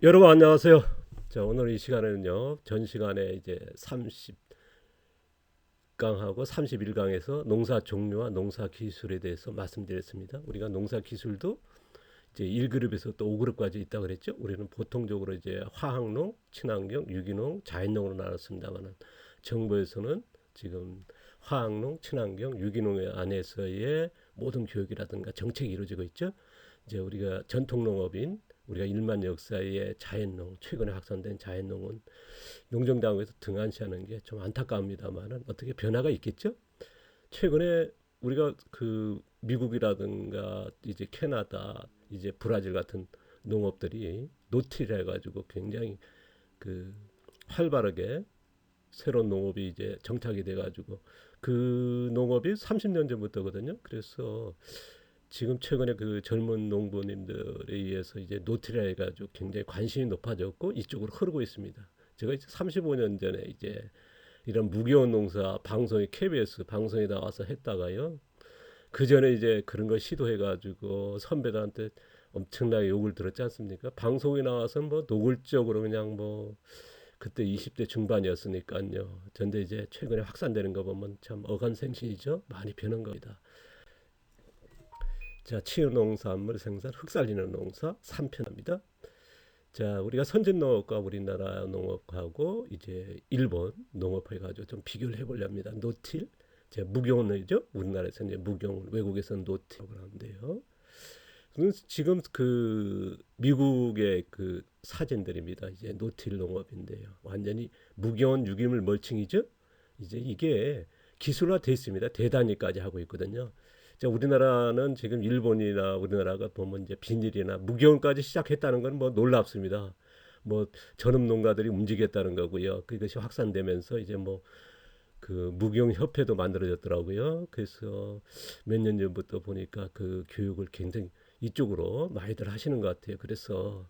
여러분 안녕하세요. 자 오늘 이 시간에는요 전 시간에 이제 30강하고 31강에서 농사 종류와 농사 기술에 대해서 말씀드렸습니다. 우리가 농사 기술도 이제 1그룹에서 또 5그룹까지 있다 그랬죠. 우리는 보통적으로 이제 화학농, 친환경, 유기농, 자연농으로 나눴습니다만은 정부에서는 지금 화학농, 친환경, 유기농 안에서의 모든 교육이라든가 정책이 이루어지고 있죠. 이제 우리가 전통 농업인 우리가 일만 역사의 자연농 최근에 확산된 자연농은 농정당국에서 등한시하는 게 좀 안타까웁니다만은 어떻게 변화가 있겠죠? 최근에 우리가 그 미국이라든가 이제 캐나다 이제 브라질 같은 농업들이 노틸 해가지고 굉장히 그 활발하게 새로운 농업이 이제 정착이 돼가지고 그 농업이 30년 전부터거든요. 그래서 지금 최근에 그 젊은 농부님들에 의해서 이제 노티라 해가지고 굉장히 관심이 높아졌고 이쪽으로 흐르고 있습니다. 제가 이제 35년 전에 이제 이런 무기원 농사 방송에 KBS 방송에 나와서 했다가요. 그 전에 이제 그런 걸 시도해가지고 선배들한테 엄청나게 욕을 들었지 않습니까? 방송에 나와서 뭐 노골적으로 그냥 뭐 그때 20대 중반이었으니까요. 전데 이제 최근에 확산되는 거 보면 참 어간생신이죠. 많이 변한 겁니다. 자, 치유 농산물 생산, 흙 살리는 농사 3편입니다. 자, 우리가 선진 농업과 우리나라 농업하고 이제 일본 농업해 가지고 좀 비교를 해 보렵니다. 노틸, 제 무경이죠. 우리나라에서 이제 무경, 외국에서는 노틸이라고 하는데요. 지금 그 미국의 그 사진들입니다. 이제 노틸 농업인데요. 완전히 무경은 유기물 멀칭이죠. 이제 이게 기술화 돼 있습니다. 대단위까지 하고 있거든요. 자, 우리나라는 지금 일본이나 우리나라가 보면 이제 비닐이나 무경까지 시작했다는 건 뭐 놀랍습니다. 뭐 전업 농가들이 움직였다는 거고요. 그것이 확산되면서 이제 뭐 그 무경 협회도 만들어졌더라고요. 그래서 몇 년 전부터 보니까 그 교육을 굉장히 이쪽으로 많이들 하시는 것 같아요. 그래서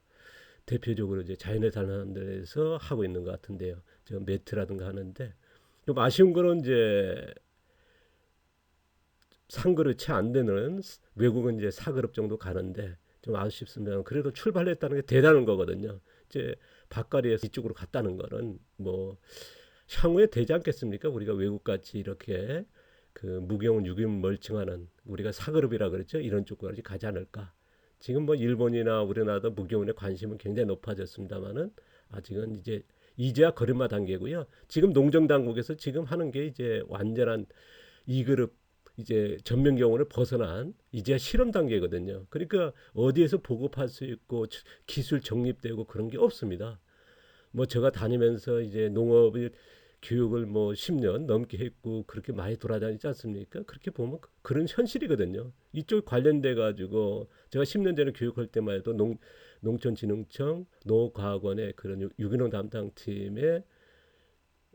대표적으로 이제 자연의 단원들에서 하고 있는 것 같은데요. 저 매트라든가 하는데 좀 아쉬운 거는 이제 상그릇이 안 되는 외국은 이제 사그릇 정도 가는데 좀 아쉽습니다. 그래도 출발했다는 게 대단한 거거든요. 이제 바깥에서 이쪽으로 갔다는 거는 뭐 향후에 되지 않겠습니까? 우리가 외국 같이 이렇게 그 무경은 유기물 멀칭하는 우리가 사그룹이라 그랬죠. 이런 쪽까지 가지 않을까. 지금 뭐 일본이나 우리나라도 무경운에 관심은 굉장히 높아졌습니다만은 아직은 이제 이제야 걸음마 단계고요. 지금 농정 당국에서 지금 하는 게 이제 완전한 이그룹 이제 전면 경우를 벗어난 이제 실험 단계거든요. 그러니까 어디에서 보급할 수 있고 기술 정립되고 그런 게 없습니다. 뭐 제가 다니면서 이제 농업을 교육을 뭐 10년 넘게 했고 그렇게 많이 돌아다니지 않습니까? 그렇게 보면 그런 현실이거든요. 이쪽 관련돼 가지고 제가 10년 전에 교육할 때만 해도 농 농촌진흥청 농업과학원의 그런 유기농 담당팀에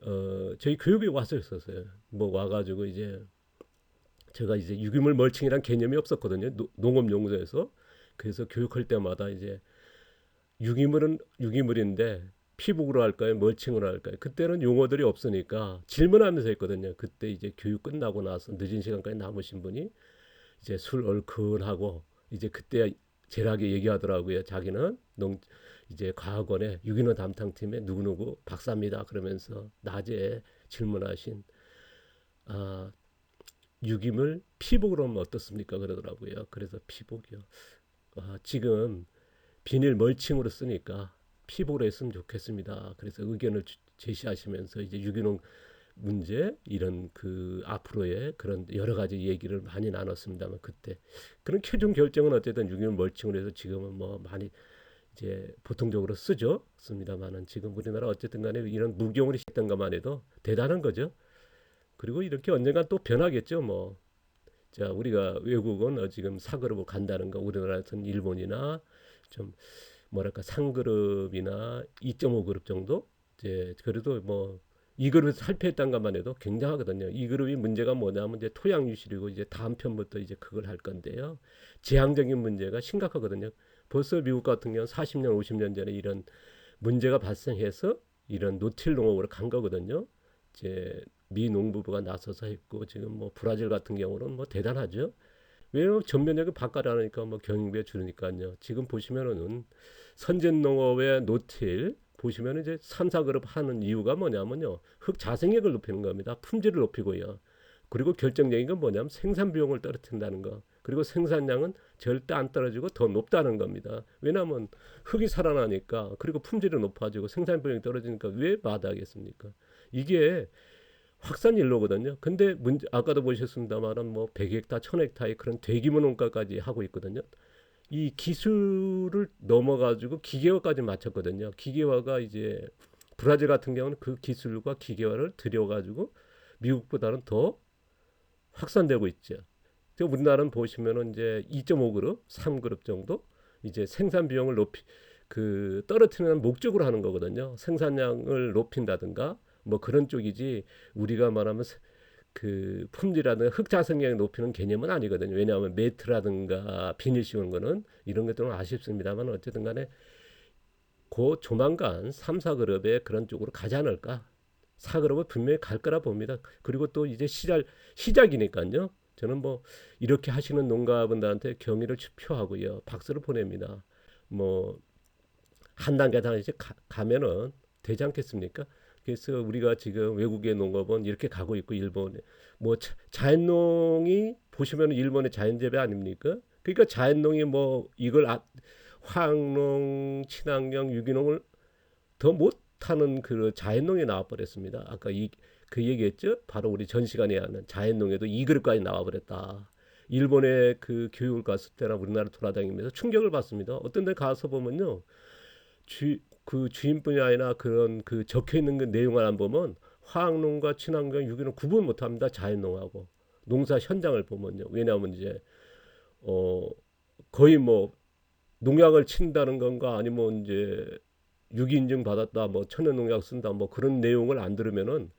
어 저희 교육에 왔었었어요. 뭐 와가지고 이제 제가 이제 유기물 멀칭이란 개념이 없었거든요. 농업용서에서. 그래서 교육할 때마다 이제 유기물은 유기물인데 피복으로 할까요? 멀칭으로 할까요? 그때는 용어들이 없으니까 질문하면서 했거든요. 그때 이제 교육 끝나고 나서 늦은 시간까지 남으신 분이 이제 술 얼큰하고 이제 그때 제라하게 얘기하더라고요. 자기는 농 이제 과학원에 유기농 담당팀에 누구누구 박사입니다. 그러면서 낮에 질문하신 아 유김을 피복으로 하면 어떻습니까? 그러더라고요. 그래서 피복이요. 아, 지금 비닐 멀칭으로 쓰니까 피복으로 했으면 좋겠습니다. 그래서 의견을 제시하시면서 이제 유기농 문제 이런 그 앞으로의 그런 여러 가지 얘기를 많이 나눴습니다만 그때 그런 최종 결정은 어쨌든 유기농 멀칭을 해서 지금은 뭐 많이 이제 보통적으로 쓰죠 씁니다만은 지금 우리나라 어쨌든 간에 이런 무경을 했던 것만 해도 대단한 거죠. 그리고 이렇게 언젠가 또 변하겠죠. 뭐. 자, 우리가 외국은 어, 지금 사그룹을 간다는 거 우리나라에서는 일본이나 좀 뭐랄까 상그룹이나 2.5그룹 정도 이제 그래도 뭐 이 그룹에서 살펴했던 것만 해도 굉장하거든요. 이 그룹이 문제가 뭐냐면 이제 토양 유실이고 이제 다음 편부터 이제 그걸 할 건데요. 재앙적인 문제가 심각하거든요. 벌써 미국 같은 경우는 40년, 50년 전에 이런 문제가 발생해서 이런 노틸 농업으로 간 거거든요. 이제 미 농부부가 나서서 했고 지금 뭐 브라질 같은 경우는 뭐 대단하죠. 왜냐면 전면적인 바깥 하니까 뭐 경영비에 줄으니까요. 지금 보시면은 선진농업의 노틸 보시면 이제 삼사 그룹 하는 이유가 뭐냐면요. 흙 자생력을 높이는 겁니다. 품질을 높이고요. 그리고 결정적인 건 뭐냐면 생산 비용을 떨어뜨린다는 거. 그리고 생산량은 절대 안 떨어지고 더 높다는 겁니다. 왜냐하면 흙이 살아나니까 그리고 품질이 높아지고 생산 비용이 떨어지니까 왜 마다하겠습니까? 이게 확산 일로거든요. 근데 문제 아까도 보셨습니다만은 뭐 100헥타, 1000헥타의 그런 대규모 농가까지 하고 있거든요. 이 기술을 넘어가지고 기계화까지 마쳤거든요. 기계화가 이제 브라질 같은 경우는 그 기술과 기계화를 들여가지고 미국보다는 더 확산되고 있죠. 그 우리나라는 보시면은 이제 2.5그룹, 3그룹 정도 이제 생산 비용을 높이 그 떨어뜨리는 목적으로 하는 거거든요. 생산량을 높인다든가 뭐 그런 쪽이지 우리가 말하면 세- 그 품질이라든가 흑자생량을 높이는 개념은 아니거든요. 왜냐하면 매트라든가 비닐 씌우는 거는 이런 것들은 아쉽습니다만 어쨌든 간에 그 조만간 3, 4그룹의 그런 쪽으로 가지 않을까. 4그룹은 분명히 갈 거라 봅니다. 그리고 또 이제 시작 시작이니까요. 저는 뭐 이렇게 하시는 농가분들한테 경의를 표하고요. 박수를 보냅니다. 뭐 한 단계 가, 가면은 되지 않겠습니까? 그래서 우리가 지금 외국의 농업은 이렇게 가고 있고 일본에 뭐 자- 자연농이 보시면 일본의 자연재배 아닙니까? 그러니까 자연농이 뭐 이걸 아, 화학농, 친환경, 유기농을 더 못하는 그 자연농이 나와버렸습니다. 아까 이 그 얘기했죠? 바로 우리 전 시간에 하는 자연농에도 이 그릇까지 나와버렸다. 일본에 그 교육을 갔을 때나 우리나라 돌아다니면서 충격을 받습니다. 어떤 데 가서 보면요. 주, 그 주인뿐이 아니라 그런 그 적혀 있는 그 내용을 안 보면 화학농과 친환경 유기농 구분 못 합니다. 자연농하고 농사 현장을 보면요. 왜냐하면 이제 어 거의 뭐 농약을 친다는 건가 아니면 이제 유기 인증 받았다 뭐 천연 농약 쓴다 뭐 그런 내용을 안 들으면은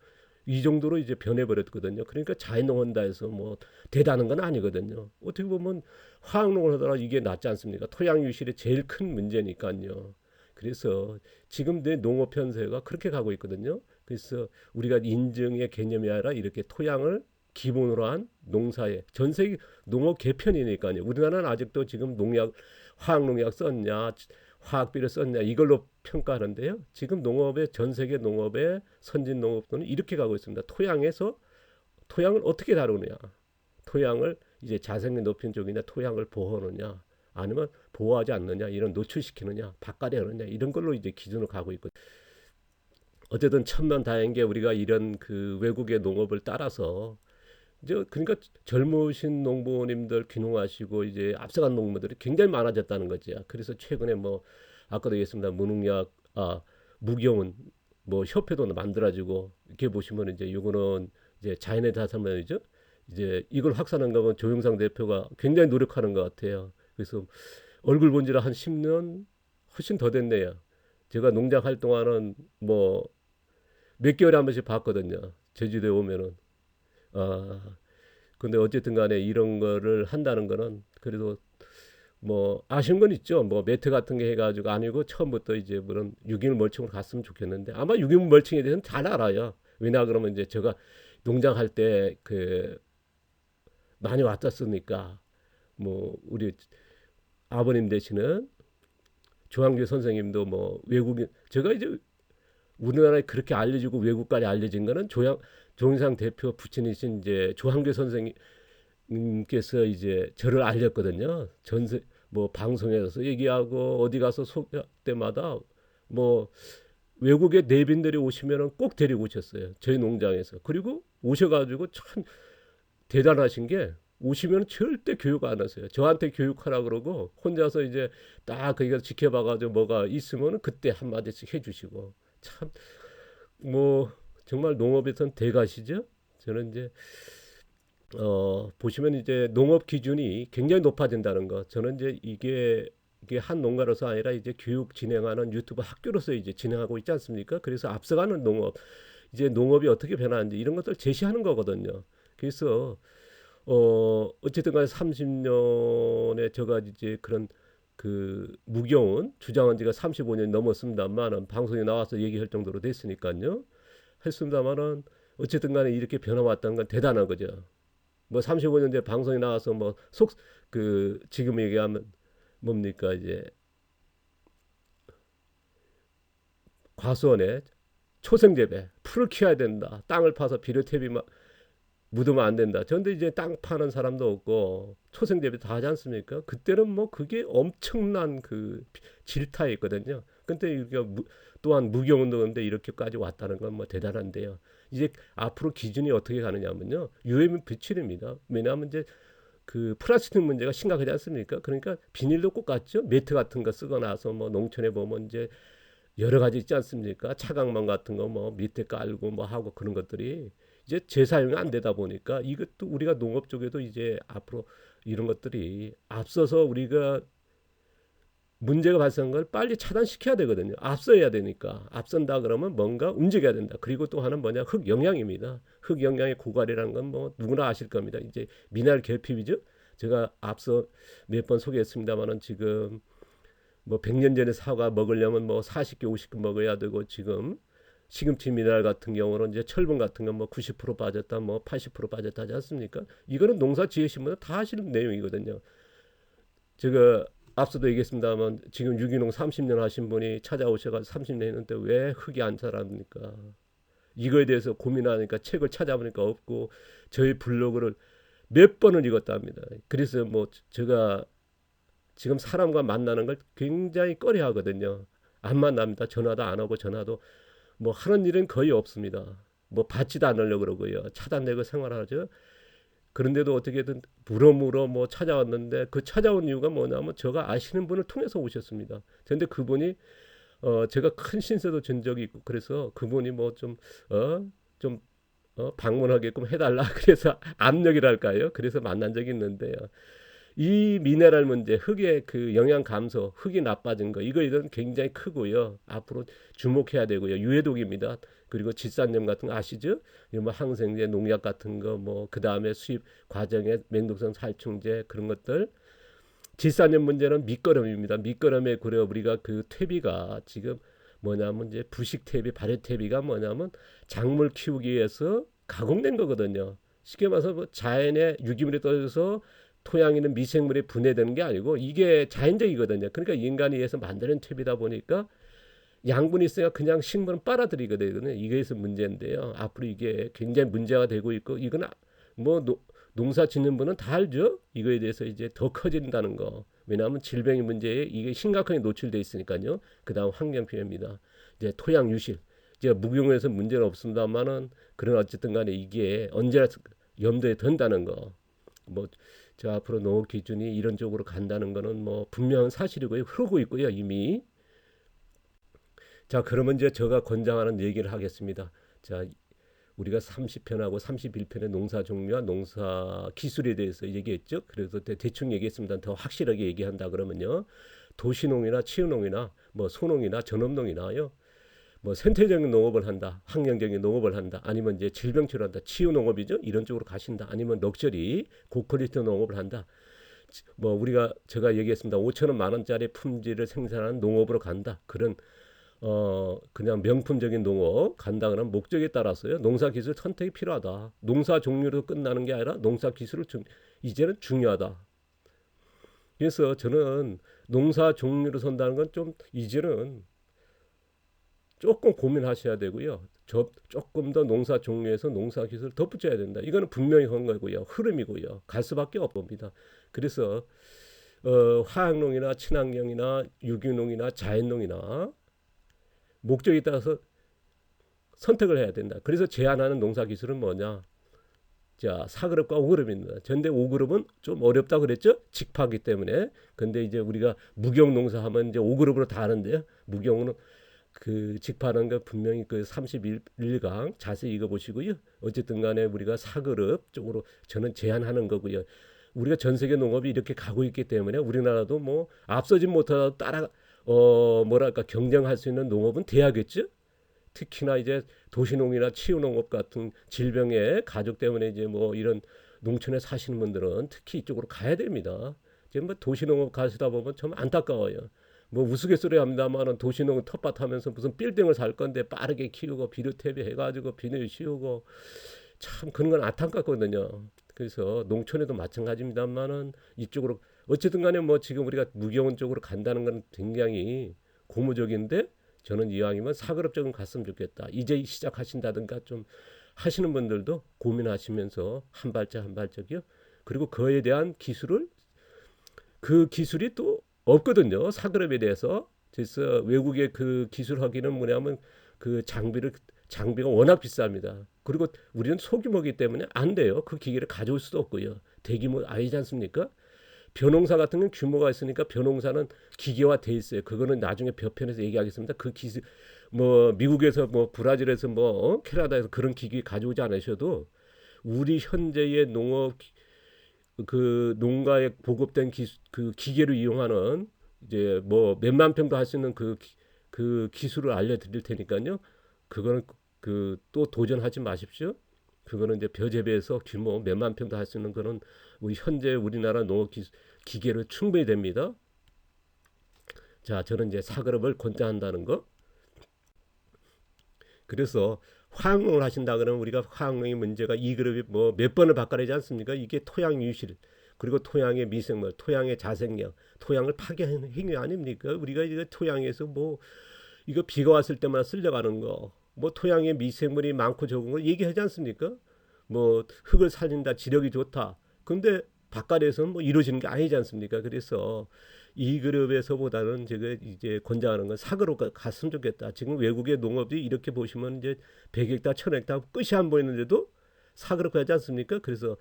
이 정도로 이제 변해버렸거든요. 그러니까 자연농 한다 해서 뭐 대단한 건 아니거든요. 어떻게 보면 화학농을 하더라 이게 낫지 않습니까? 토양 유실이 제일 큰 문제니까요. 그래서 지금 내 농업 편세가 그렇게 가고 있거든요. 그래서 우리가 인증의 개념이 아니라 이렇게 토양을 기본으로 한 농사에 전 세계 농업 개편이니까요. 우리나라는 아직도 지금 농약 화학 농약 썼냐 화학비를 썼냐 이걸로 평가하는데요. 지금 농업의 전 세계 농업의 선진 농업도는 이렇게 가고 있습니다. 토양에서 토양을 어떻게 다루느냐, 토양을 이제 자생을 높인 쪽이냐, 토양을 보호하느냐, 아니면 보호하지 않느냐, 이런 노출시키느냐, 바깥에 하느냐 이런 걸로 이제 기준으로 가고 있고. 어쨌든 천만다행인 게 우리가 이런 그 외국의 농업을 따라서 이제 그러니까 젊으신 농부님들 귀농하시고 이제 앞서간 농부들이 굉장히 많아졌다는 거죠. 그래서 최근에 뭐 아까도 얘기했습니다. 무농약 아 무경은 뭐 협회도 만들어지고 이렇게 보시면 이제 요거는 이제 자연의 다산면이죠. 이제 이걸 확산한 거면 조영상 대표가 굉장히 노력하는 것 같아요. 그래서 얼굴 본 지가 한 10년 훨씬 더 됐네요. 제가 농장 활동하는 뭐 몇 개월에 한 번씩 봤거든요. 제주도에 오면은 아, 근데 어쨌든 간에 이런 거를 한다는 거는 그래도 뭐 아쉬운 건 있죠. 뭐 매트 같은 게 해가지고 아니고 처음부터 이제 그런 유기물 멀칭으로 갔으면 좋겠는데 아마 유기물 멀칭에 대해서는 잘 알아요. 왜냐 그러면 이제 제가 농장 할 때 그 많이 왔었으니까 뭐 우리 아버님 되시는 조항규 선생님도 뭐 외국인 제가 이제 우리나라에 그렇게 알려지고 외국까지 알려진 거는 조양 조인상 대표 부친이신 이제 조항규 선생님께서 이제 저를 알렸거든요. 전세 뭐 방송에서 얘기하고 어디 가서 소개 때마다 뭐 외국의 내빈들이 오시면은 꼭 데리고 오셨어요. 저희 농장에서. 그리고 오셔 가지고 참 대단하신 게 오시면 절대 교육 안 하세요. 저한테 교육하라 그러고 혼자서 이제 딱 거기가 지켜봐가지고 뭐가 있으면 그때 한 마디씩 해주시고 참 뭐 정말 농업에선 대가시죠. 저는 이제 어 보시면 이제 농업 기준이 굉장히 높아진다는 거. 저는 이제 이게 이게 한 농가로서 아니라 이제 교육 진행하는 유튜브 학교로서 이제 진행하고 있지 않습니까? 그래서 앞서가는 농업 이제 농업이 어떻게 변하는지 이런 것들 제시하는 거거든요. 그래서 어 어쨌든 간에 30년에 제가 이제 그런 그 무경은 주장한 지가 35년 넘었습니다만은 방송에 나와서 얘기할 정도로 됐으니까요. 했습니다만은 어쨌든 간에 이렇게 변화왔다는 건 대단한 거죠. 뭐 35년 전 방송에 나와서 뭐 속 그 지금 얘기하면 뭡니까 이제 과수원에 초생재배 풀을 키워야 된다. 땅을 파서 비료탭이 막 묻으면 안 된다. 그런데 이제 땅 파는 사람도 없고 초생재배 다 하지 않습니까? 그때는 뭐 그게 엄청난 그 질타였거든요. 근데 이게 무, 또한 무경운동인데 이렇게까지 왔다는 건 뭐 대단한데요. 이제 앞으로 기준이 어떻게 가느냐면요. 유해물 배출입니다. 왜냐하면 이제 그 플라스틱 문제가 심각하지 않습니까? 그러니까 비닐도 똑같죠. 매트 같은 거 쓰고 나서 뭐 농촌에 보면 이제 여러 가지 있지 않습니까? 차광망 같은 거 뭐 밑에 깔고 뭐 하고 그런 것들이 이제 재사용이 안 되다 보니까 이것도 우리가 농업 쪽에도 이제 앞으로 이런 것들이 앞서서 우리가 문제가 발생한 걸 빨리 차단시켜야 되거든요. 앞서야 되니까. 앞선다 그러면 뭔가 움직여야 된다. 그리고 또 하나는 뭐냐? 흙 영양입니다. 흙 영양의 고갈이라는 건 뭐 누구나 아실 겁니다. 이제 미네랄 결핍이죠. 제가 앞서 몇 번 소개했습니다만은 지금 뭐 100년 전에 사과 먹으려면 뭐 40개, 50개 먹어야 되고 지금 시금치 미네랄 같은 경우는 이제 철분 같은 건 뭐 90% 빠졌다, 뭐 80% 빠졌다 하지 않습니까? 이거는 농사 지으시면 다 하시는 내용이거든요. 제가 앞서도 얘기했습니다만 지금 유기농 30년 하신 분이 찾아오셔가지고 30년 했는데 왜 흙이 안 자랍니까? 이거에 대해서 고민하니까 책을 찾아보니까 없고 저희 블로그를 몇 번을 읽었답니다. 그래서 뭐 제가 지금 사람과 만나는 걸 굉장히 꺼려 하거든요. 안 만납니다. 전화도 안 하고 전화도 뭐 하는 일은 거의 없습니다. 뭐 받지도 않으려고 그러고요. 차단되고 생활하죠. 그런데도 어떻게든 물어물어 뭐 찾아왔는데 그 찾아온 이유가 뭐냐면 제가 아시는 분을 통해서 오셨습니다. 그런데 그분이 어 제가 큰 신세도 진 적이 있고 그래서 그분이 뭐 좀 어 좀 어, 방문하게끔 해달라 그래서 압력이랄까요. 그래서 만난 적이 있는데요. 이 미네랄 문제, 흙의 그 영양 감소, 흙이 나빠진 거 이거 이건 굉장히 크고요. 앞으로 주목해야 되고요. 유해독입니다. 그리고 질산염 같은 거 아시죠? 뭐 항생제, 농약 같은 거, 뭐 그 다음에 수입 과정에 맹독성 살충제 그런 것들. 질산염 문제는 밑거름입니다. 밑거름에 그래 우리가 그 퇴비가 지금 뭐냐면 이제 부식 퇴비, 발효 퇴비가 뭐냐면 작물 키우기 위해서 가공된 거거든요. 쉽게 말해서 뭐 자연의 유기물이 떨어져서 토양에 있는 미생물이 분해되는 게 아니고 이게 자연적이거든요. 그러니까 인간이 위해서 만드는 퇴비다 보니까 양분이 있어야 그냥 식물은 빨아들이거든요. 이게서 문제인데요. 앞으로 이게 굉장히 문제가 되고 있고 이건 아, 뭐 노, 농사 짓는 분은 다 알죠. 이거에 대해서 이제 더 커진다는 거. 왜냐하면 질병의 문제에 이게 심각하게 노출돼 있으니까요. 그다음 환경 피해입니다. 이제 토양 유실. 이제 무경에서 문제는 없습니다만은 그런 어쨌든 간에 이게 언제나 염두에 든다는 거. 뭐 저 앞으로 농업 기준이 이런 쪽으로 간다는 거는 뭐 분명한 사실이고요. 흐르고 있고요. 이미. 자, 그러면 이제 제가 권장하는 얘기를 하겠습니다. 자, 우리가 30편하고 31편의 농사 종류와 농사 기술에 대해서 얘기했죠. 그래서 대충 얘기했습니다. 더 확실하게 얘기한다 그러면요. 도시농이나 치유농이나 뭐 소농이나 전업농이나요. 뭐 생태적인 농업을 한다, 환경적인 농업을 한다, 아니면 이제 질병 치료한다, 치유 농업이죠. 이런 쪽으로 가신다. 아니면 럭셔리 고퀄리티 농업을 한다. 뭐 우리가 제가 얘기했습니다. 5천 원, 만 원짜리 품질을 생산하는 농업으로 간다. 그런 어 그냥 명품적인 농업 간다 그러면 목적에 따라서요. 농사 기술 선택이 필요하다. 농사 종류로 끝나는 게 아니라 농사 기술을 중, 이제는 중요하다. 그래서 저는 농사 종류로 선다는 건 좀 이제는 조금 고민하셔야 되고요. 저 조금 더 농사 종류에서 농사 기술을 덧붙여야 된다. 이거는 분명히 그런 거고요. 흐름이고요. 갈 수밖에 없습니다. 그래서 어, 화학농이나 친환경이나 유기농이나 자연농이나 목적에 따라서 선택을 해야 된다. 그래서 제안하는 농사 기술은 뭐냐? 자, 4그룹과 5그룹입니다. 전대 5그룹은 좀 어렵다 그랬죠? 직파기 때문에. 근데 이제 우리가 무경 농사하면 이제 5그룹으로 다 하는데요. 무경은 그 직파라는 거 분명히 그 31강 자세히 읽어 보시고요. 어쨌든 간에 우리가 4그룹 쪽으로 저는 제안하는 거고요. 우리가 전 세계 농업이 이렇게 가고 있기 때문에 우리나라도 뭐 앞서진 못하다 따라 어 뭐랄까 경쟁할 수 있는 농업은 돼야겠죠. 특히나 이제 도시농이나 치유농업 같은 질병의 가족 때문에 이제 뭐 이런 농촌에 사시는 분들은 특히 이쪽으로 가야 됩니다. 지금 뭐 도시농업 가시다 보면 참 안타까워요. 뭐 우스갯소리 합니다만은 도시농 텃밭 하면서 무슨 빌딩을 살 건데 빠르게 키우고 비료 퇴비 해가지고 비닐 씌우고 참 그런 건 안타깝거든요. 그래서 농촌에도 마찬가지입니다만은 이쪽으로 어쨌든 간에 뭐 지금 우리가 무경원 쪽으로 간다는 건 굉장히 고무적인데 저는 이왕이면 사그럽 쪽은 갔으면 좋겠다. 이제 시작하신다든가 좀 하시는 분들도 고민하시면서 한 발짝 한 발짝이요. 그리고 그에 대한 기술을 그 기술이 또 없거든요. 사그럽에 대해서. 그래서 외국의 그 기술 하기는 뭐냐면 그 장비를 장비가 워낙 비쌉니다. 그리고 우리는 소규모기 때문에 안 돼요. 그 기계를 가져올 수도 없고요. 대규모 아니지 않습니까? 벼농사 같은 건 규모가 있으니까 벼농사는 기계화 돼 있어요. 그거는 나중에 벼편에서 얘기하겠습니다. 그 기술 뭐 미국에서 뭐 브라질에서 뭐 어? 캐나다에서 그런 기계 가져오지 않으셔도 우리 현재의 농업 기- 그 농가에 보급된 기, 그 기계를 이용하는 이제 뭐 몇만 평도 할 수 있는 그, 기- 그 기술을 알려드릴 테니까요. 그거는 그 또 도전하지 마십시오. 그거는 이제 벼재배에서 규모 몇만 평도 할 수 있는 거는 우리 현재 우리나라 농업 기, 기계로 충분히 됩니다. 자, 저는 이제 사그럽을 권장한다는 거. 그래서 화학농을 하신다 그러면 우리가 화학농의 문제가 이 그룹이 뭐 몇 번을 바꿔내지 않습니까? 이게 토양 유실 그리고 토양의 미생물, 토양의 자생력, 토양을 파괴하는 행위 아닙니까? 우리가 이거 토양에서 뭐 이거 비가 왔을 때마다 쓸려가는 거, 뭐 토양에 미생물이 많고 적은 거 얘기하지 않습니까? 뭐 흙을 살린다, 지력이 좋다. 근데 바깥에서는 뭐 이루어지는 게 아니지 않습니까? 그래서 이 그룹에서보다는 제가 이제 권장하는 건 사그로 가- 갔으면 좋겠다. 지금 외국의 농업이 이렇게 보시면 이제 100헥타, 1000헥타 끝이 안 보이는데도 사그로 가지 않습니까? 그래서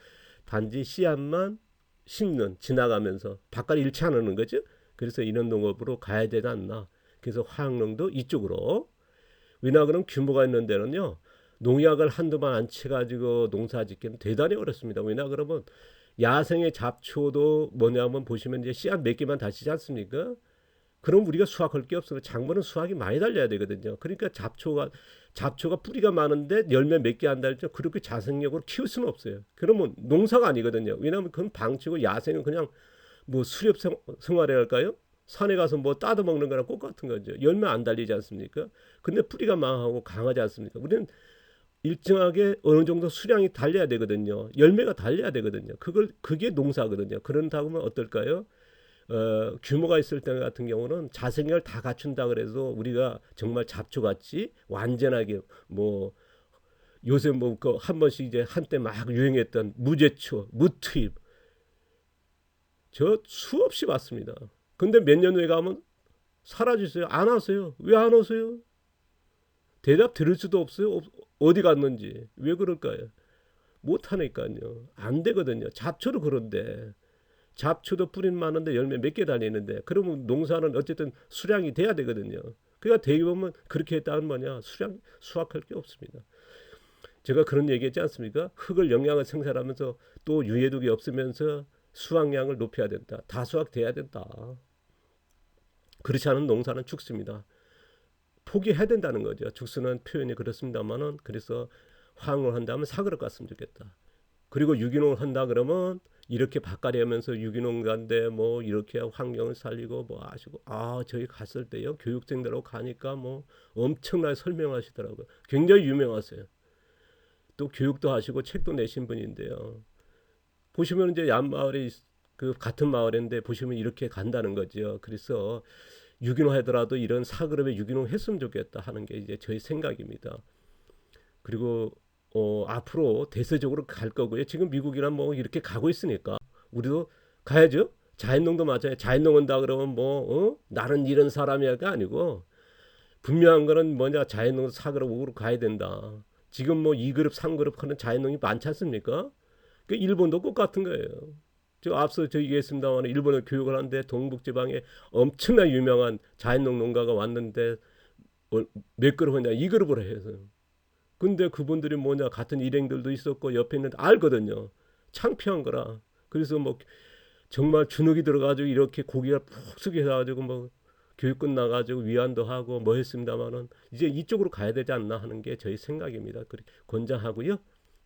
단지 씨앗만 심는 지나가면서 바깥 잃지 않는 거죠. 그래서 이런 농업으로 가야 되지 않나. 그래서 화학농도 이쪽으로 그럼 규모가 있는 데는요. 농약을 한두 번안 쳐가지고 농사 짓기는 대단히 어렵습니다. 왜냐 그러면 야생의 잡초도 뭐냐면 보시면 이제 씨앗 몇 개만 다시지 않습니까? 그럼 우리가 수확할 게 없어요. 작물은 수확이 많이 달려야 되거든요. 그러니까 잡초가 잡초가 뿌리가 많은데 열매 몇 개 안 달죠. 그렇게 자생력으로 키울 수는 없어요. 그러면 농사가 아니거든요. 왜냐하면 그건 방치고 야생은 그냥 뭐 수렵 생, 생활에 할까요? 산에 가서 뭐 따다 먹는 거랑 똑같은 거죠. 열매 안 달리지 않습니까? 근데 뿌리가 망하고 강하지 않습니까? 우리는 일정하게 어느 정도 수량이 달려야 되거든요. 열매가 달려야 되거든요. 그걸 그게 농사거든요. 그런다고 하면 어떨까요? 어, 규모가 있을 때 같은 경우는 자생력을 다 갖춘다 그래서 우리가 정말 잡초같이 완전하게 뭐 요새 뭐그한 번씩 이제 한때 막 유행했던 무제초, 무투입 저 수없이 봤습니다. 근데 몇 년 후에 가면 사라지세요. 안 하세요. 왜 안 오세요? 대답 들을 수도 없어요. 없- 어디 갔는지. 왜 그럴까요? 못 하니까요. 안 되거든요. 잡초도 그런데 잡초도 뿌린 많은데 열매 몇 개 달리는데 그러면 농사는 어쨌든 수량이 돼야 되거든요. 그러니까 대기 보면 그렇게 했다는 뭐냐 수량 수확할 게 없습니다. 제가 그런 얘기했지 않습니까? 흙을 영양을 생산하면서 또 유해독이 없으면서 수확량을 높여야 된다. 다 수확 돼야 된다. 그렇지 않은 농사는 죽습니다. 포기해야 된다는 거죠. 죽수는 표현이 그렇습니다만은 그래서 화학을 한다면 사그럽 갔으면 좋겠다. 그리고 유기농을 한다 그러면 이렇게 바깥에 하면서 유기농가인데 뭐 이렇게 환경을 살리고 뭐 하시고 아 저희 갔을 때요 교육생들하고 가니까 뭐 엄청나게 설명하시더라고요. 굉장히 유명하세요. 또 교육도 하시고 책도 내신 분인데요. 보시면 이제 옆마을이 그 같은 마을인데 보시면 이렇게 간다는 거죠. 그래서 유기농 하더라도 이런 사그룹에 유기농 했으면 좋겠다 하는 게 이제 저희 생각입니다. 그리고 어, 앞으로 대세적으로 갈 거고요. 지금 미국이나 뭐 이렇게 가고 있으니까 우리도 가야죠. 자연농도 맞아요. 자연농 한다 그러면 뭐 어? 나는 이런 사람이야가 아니고 분명한 거는 뭐냐 자연농 사그룹 5그룹 가야 된다. 지금 뭐 2그룹 3그룹 하는 자연농이 많지 않습니까? 그 일본도 똑같은 거예요. 저 앞서 저 얘기했습니다만 일본을 교육을 하는데 동북 지방에 엄청나 유명한 자연농 농가가 왔는데 어, 몇 그룹 하냐 2그룹을 해서 근데 그분들이 뭐냐 같은 일행들도 있었고 옆에 있는 알거든요. 창피한 거라. 그래서 뭐 정말 주눅이 들어가지고 이렇게 고기가 푹 숙여 해가지고 뭐 교육 끝나가지고 위안도 하고 뭐 했습니다만은 이제 이쪽으로 가야 되지 않나 하는 게 저희 생각입니다. 그래 권장하고요.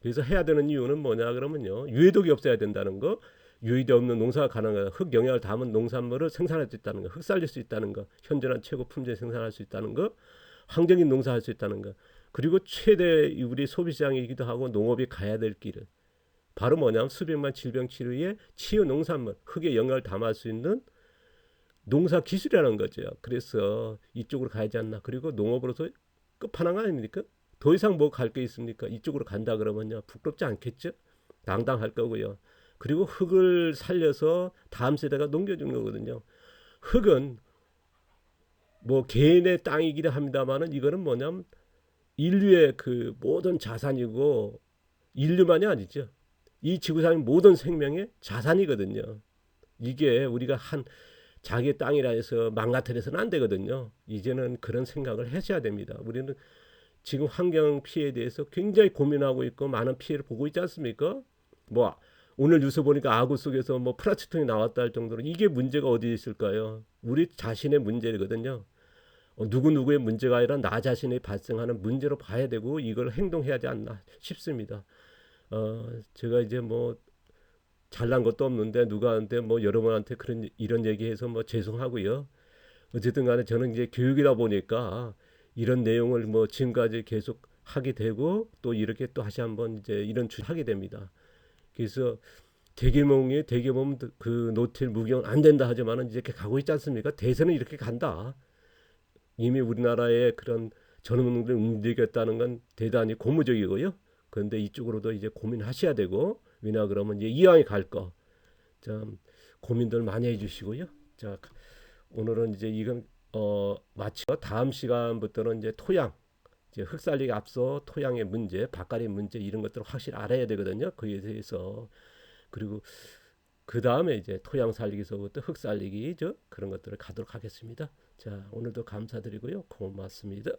그래서 해야 되는 이유는 뭐냐 그러면요 유해독이 없어야 된다는 거. 유해도 없는 농사가 가능하다. 흙 영양을 담은 농산물을 생산할 수 있다는 거. 흙 살릴 수 있다는 거. 현존한 최고 품질 생산할 수 있다는 거. 환경인 농사할 수 있다는 거. 그리고 최대 우리 소비 시장이기도 하고 농업이 가야 될 길을 바로 뭐냐면 수백만 질병 치료에 치유 농산물 흙의 영향을 담을 수 있는 농사 기술이라는 거죠. 그래서 이쪽으로 가야지 않나. 그리고 농업으로서 끝판왕 아닙니까? 더 이상 뭐 갈 게 있습니까? 이쪽으로 간다 그러면요 부끄럽지 않겠죠? 당당할 거고요. 그리고 흙을 살려서 다음 세대가 넘겨주는 거거든요. 흙은 뭐 개인의 땅이기도 합니다만은 이거는 뭐냐면 인류의 그 모든 자산이고 인류만이 아니죠. 이 지구상의 모든 생명의 자산이거든요. 이게 우리가 한 자기 땅이라 해서 망가뜨려서는 안 되거든요. 이제는 그런 생각을 하셔야 됩니다. 우리는 지금 환경 피해에 대해서 굉장히 고민하고 있고 많은 피해를 보고 있지 않습니까? 뭐 오늘 뉴스 보니까 아구 속에서 뭐 플라스틱이 나왔다 할 정도로 이게 문제가 어디 있을까요? 우리 자신의 문제거든요. 어, 누구 누구의 문제가 아니라 나 자신이 발생하는 문제로 봐야 되고 이걸 행동해야 하지 않나 싶습니다. 어, 제가 이제 뭐 잘난 것도 없는데 누가한테 뭐 여러분한테 그런 이런 얘기해서 뭐 죄송하고요. 어쨌든 간에 저는 이제 교육이다 보니까 이런 내용을 뭐 지금까지 계속 하게 되고 또 이렇게 또 다시 한번 이제 이런 주 하게 됩니다. 그래서 대개몽이 대개몽 그 노틸 무경 안 된다 하지만은 이렇게 가고 있지 않습니까? 대세는 이렇게 간다. 이미 우리나라의 그런 전문들을 움직였다는 건 대단히 고무적이고요. 그런데 이쪽으로도 이제 고민하셔야 되고 왜냐 그러면 이제 이왕이 갈 거. 참 고민들 많이 해주시고요. 자 오늘은 이제 이건 어 마치고 다음 시간부터는 이제 토양 이제 흙살리기 앞서 토양의 문제, 바깥의 문제 이런 것들을 확실히 알아야 되거든요. 그에 대해서 그리고 그 다음에 이제 토양 살리기서부터 흙 살리기 저 그런 것들을 가도록 하겠습니다. 자 오늘도 감사드리고요. 고맙습니다.